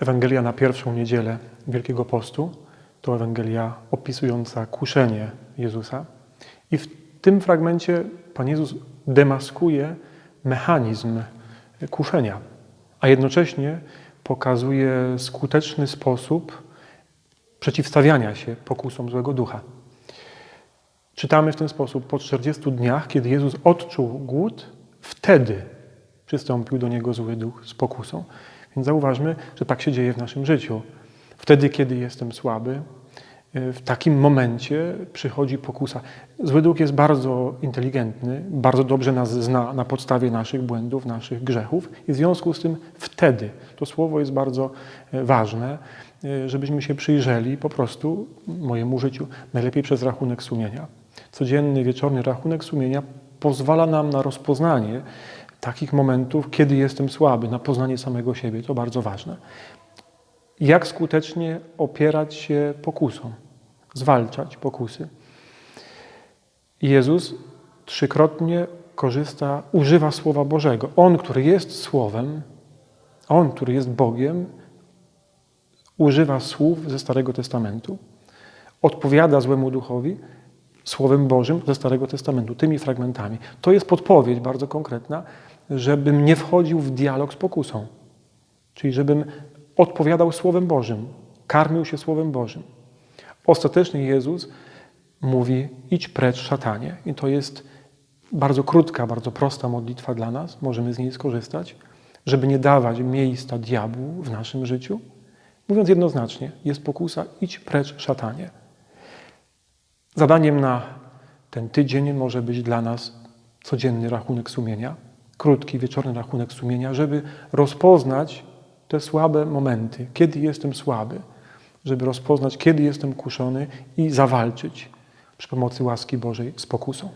Ewangelia na pierwszą niedzielę Wielkiego Postu to Ewangelia opisująca kuszenie Jezusa. I w tym fragmencie Pan Jezus demaskuje mechanizm kuszenia, a jednocześnie pokazuje skuteczny sposób przeciwstawiania się pokusom złego ducha. Czytamy w ten sposób, po 40 dniach, kiedy Jezus odczuł głód, wtedy przystąpił do Niego zły duch z pokusą. Więc zauważmy, że tak się dzieje w naszym życiu. Wtedy, kiedy jestem słaby, w takim momencie przychodzi pokusa. Zły duch jest bardzo inteligentny, bardzo dobrze nas zna na podstawie naszych błędów, naszych grzechów i w związku z tym wtedy, to słowo jest bardzo e, ważne, e, żebyśmy się przyjrzeli po prostu mojemu życiu, najlepiej przez rachunek sumienia. Codzienny, wieczorny rachunek sumienia pozwala nam na rozpoznanie takich momentów, kiedy jestem słaby, na poznanie samego siebie. To bardzo ważne. Jak skutecznie opierać się pokusom, zwalczać pokusy. Jezus trzykrotnie korzysta, używa Słowa Bożego. On, który jest Słowem, On, który jest Bogiem, używa słów ze Starego Testamentu. Odpowiada złemu duchowi Słowem Bożym ze Starego Testamentu, tymi fragmentami. To jest podpowiedź bardzo konkretna, żebym nie wchodził w dialog z pokusą. Czyli żebym odpowiadał Słowem Bożym, karmił się Słowem Bożym. Ostatecznie Jezus mówi: idź precz, szatanie. I to jest bardzo krótka, bardzo prosta modlitwa dla nas, możemy z niej skorzystać, żeby nie dawać miejsca diabłu w naszym życiu. Mówiąc jednoznacznie, jest pokusa: idź precz, szatanie. Zadaniem na ten tydzień może być dla nas codzienny rachunek sumienia, krótki, wieczorny rachunek sumienia, żeby rozpoznać te słabe momenty, kiedy jestem słaby, żeby rozpoznać, kiedy jestem kuszony i zawalczyć przy pomocy łaski Bożej z pokusą.